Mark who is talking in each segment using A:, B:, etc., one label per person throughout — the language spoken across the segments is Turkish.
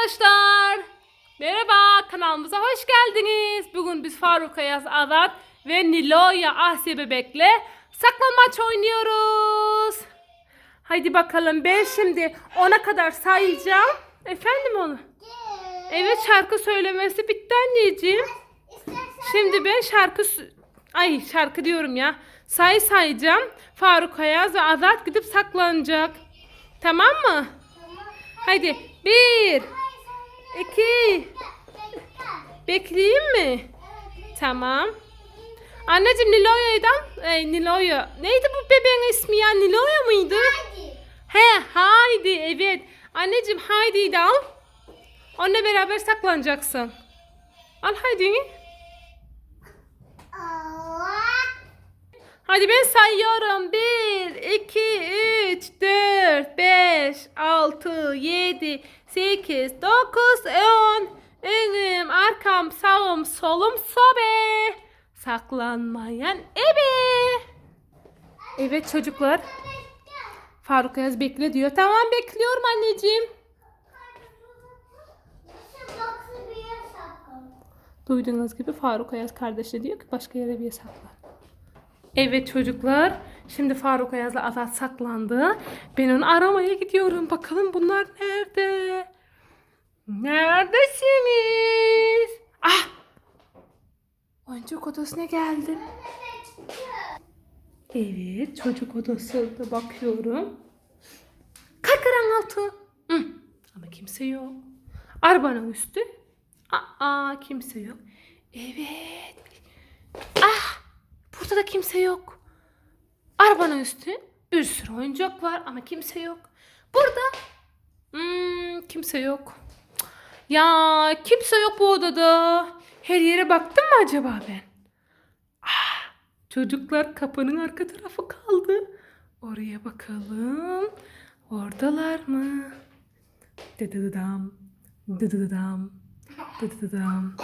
A: arkadaşlar. Merhaba kanalımıza hoş geldiniz. Bugün biz Faruk Ayaz Azat ve Nilo'ya Asya Bebek'le saklanmaç oynuyoruz. Haydi bakalım ben şimdi ona kadar sayacağım. Efendim onu? Evet şarkı söylemesi bitti anneciğim. Şimdi ben şarkı ay şarkı diyorum ya. Say sayacağım. Faruk Ayaz ve Azat gidip saklanacak. Tamam mı? Haydi bir, iki, bekleyeyim mi? Tamam. Anneciğim Niloya'dan, e, Niloya. Neydi bu bebeğin ismi ya? Niloya mıydı? He, Haydi, evet. Anneciğim Haydi'yi de al. Onunla beraber saklanacaksın. Al Haydi'yi. Hadi ben sayıyorum. 1, 2, 3, 4, 5, 6, 7, 8, 9, 10. Önüm, arkam, sağım, solum, sobe. Saklanmayan ebe. Evet çocuklar. Faruk Ayaz bekle diyor. Tamam bekliyorum anneciğim. Duyduğunuz gibi Faruk Ayaz kardeşi diyor ki başka yere bir saklan. Evet çocuklar. Şimdi Faruk Ayaz'la Azat saklandı. Ben onu aramaya gidiyorum. Bakalım bunlar nerede? Neredesiniz? Ah! Oyuncak odasına geldim. Evet çocuk odasına bakıyorum. Kalkaran altı. Hı. Ama kimse yok. Arabanın üstü. Aa kimse yok. Evet. Ah! Burada da kimse yok. Arabanın üstü bir sürü oyuncak var ama kimse yok. Burada hmm, kimse yok. Ya kimse yok bu odada. Her yere baktım mı acaba ben? Ah, çocuklar kapının arka tarafı kaldı. Oraya bakalım. Oradalar mı? Dıdıdıdam. Dıdıdıdam. Dıdıdıdam.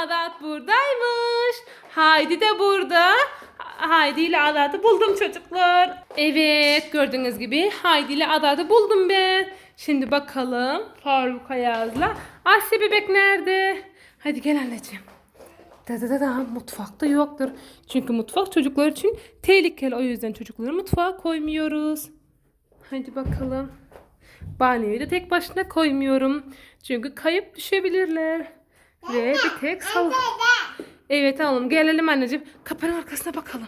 A: Adat buradaymış. Haydi de burada. Haydi ile Adat'ı buldum çocuklar. Evet gördüğünüz gibi Haydi ile Adat'ı buldum ben. Şimdi bakalım Faruk Ayaz'la Asya bebek nerede? Hadi gel anneciğim. Da da da da mutfakta yoktur. Çünkü mutfak çocuklar için tehlikeli. O yüzden çocukları mutfağa koymuyoruz. Hadi bakalım. Banyoyu da tek başına koymuyorum. Çünkü kayıp düşebilirler. Ve bir tek sal... Evet oğlum gelelim anneciğim. Kapının arkasına bakalım.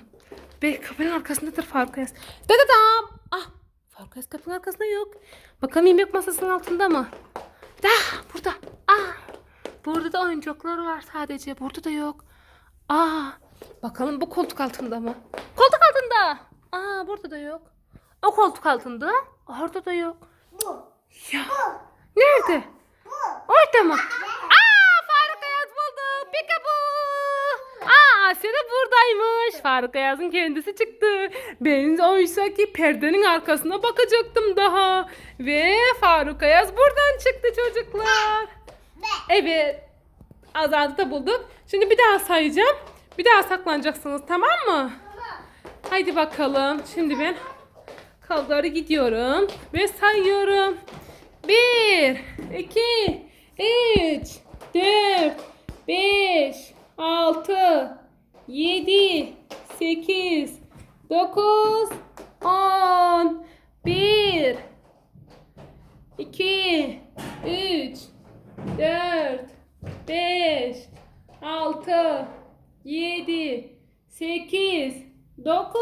A: Be kapının arkasındadır Faruk Ayaz. Da da da. Ah Faruk Ayaz kapının arkasında yok. Bakalım yemek masasının altında mı? Da burada. Ah burada da oyuncaklar var sadece. Burada da yok. Aa bakalım bu koltuk altında mı? Koltuk altında. Aa burada da yok. O koltuk altında. Orada da yok. Ya nerede? Orada mı? Asya da buradaymış. Faruk Ayaz'ın kendisi çıktı. Ben oysa ki perdenin arkasına bakacaktım daha. Ve Faruk Ayaz buradan çıktı çocuklar. Evet. Azad'ı da bulduk. Şimdi bir daha sayacağım. Bir daha saklanacaksınız tamam mı? Haydi bakalım. Şimdi ben kalları gidiyorum ve sayıyorum. 1, 2, 3, 4, 5, 6, 7, 8, 9, 10, 1, 2, 3, 4, 5, 6, 7, 8, 9,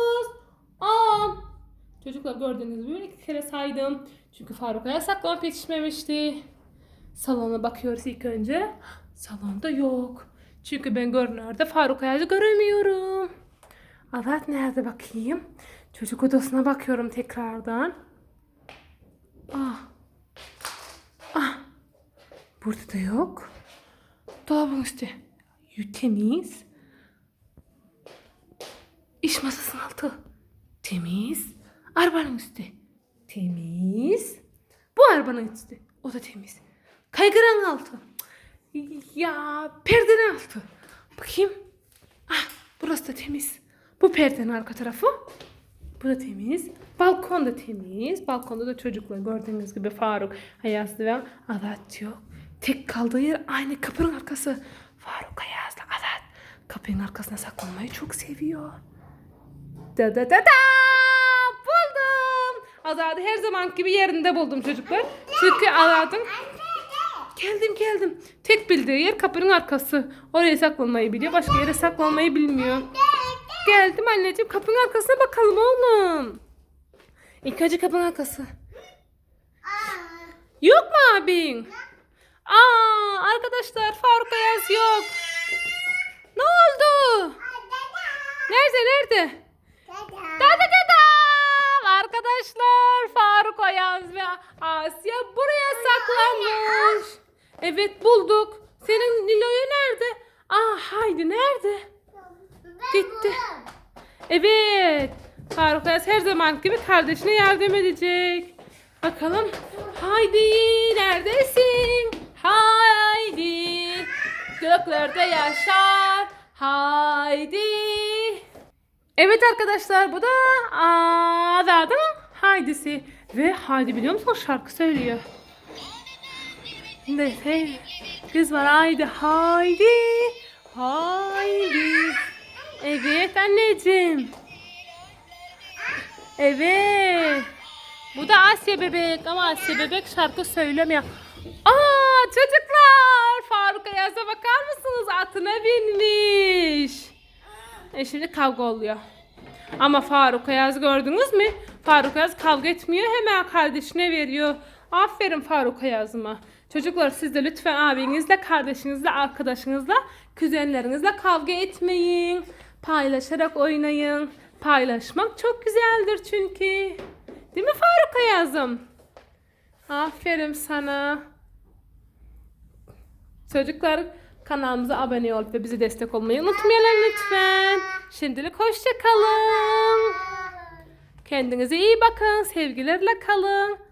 A: 10. Çocuklar gördüğünüz gibi iki kere saydım. Çünkü Faruk Aya saklanıp yetişmemişti. Salona bakıyoruz ilk önce. Salonda yok. Çünkü ben görünürde Faruk Aya'yı göremiyorum. Azat nerede bakayım? Çocuk odasına bakıyorum tekrardan. Ah. Ah. Burada da yok. Dolabın üstü. Temiz. İş masasının altı. Temiz. Arabanın üstü. Temiz. Bu arabanın üstü. O da temiz. Kaygıran altı. Ya perdenin altı. Bakayım. Ah burası da temiz. Bu perdenin arka tarafı. Bu da temiz. Balkon da temiz. Balkonda da çocuklar gördüğünüz gibi Faruk, Ayazlı ve Adat yok. Tek kaldığı yer aynı kapının arkası. Faruk, Ayazlı, Adat kapının arkasına saklanmayı çok seviyor. Da da da da! Buldum. Azad'ı her zaman gibi yerinde buldum çocuklar. Çünkü Azad'ın Geldim geldim. Tek bildiği yer kapının arkası. Oraya saklanmayı biliyor. Başka yere saklanmayı bilmiyor. Geldim anneciğim. Kapının arkasına bakalım oğlum. İlk önce kapının arkası. Yok mu abin? Aa arkadaşlar Faruk Ayaz yok. Ne oldu? Nerede nerede? Da da da da. Arkadaşlar Faruk Ayaz ve Asya buraya saklanmış. Evet bulduk. Senin Nilo'yu nerede? Aa Haydi nerede? Gitti. Evet. Faruk Ayaz her zaman gibi kardeşine yardım edecek. Bakalım. Haydi neredesin? Haydi. Göklerde yaşar. Haydi. Evet arkadaşlar bu da Azad'ın Haydi'si. Ve Haydi biliyor musun şarkı söylüyor. Ne hey, kız var haydi haydi haydi. Evet anneciğim. Evet. Bu da Asya bebek ama Asya bebek şarkı söylemiyor. Aa çocuklar Faruk Ayaz'a bakar mısınız? Atına binmiş. E şimdi kavga oluyor. Ama Faruk Ayaz gördünüz mü? Faruk Ayaz kavga etmiyor hemen kardeşine veriyor. Aferin Faruk Ayaz'ıma. Çocuklar siz de lütfen abinizle, kardeşinizle, arkadaşınızla, kuzenlerinizle kavga etmeyin. Paylaşarak oynayın. Paylaşmak çok güzeldir çünkü. Değil mi Faruk Ayaz'ım? Aferin sana. Çocuklar kanalımıza abone olup ve bizi destek olmayı unutmayalım lütfen. Şimdilik hoşça kalın. Kendinize iyi bakın. Sevgilerle kalın.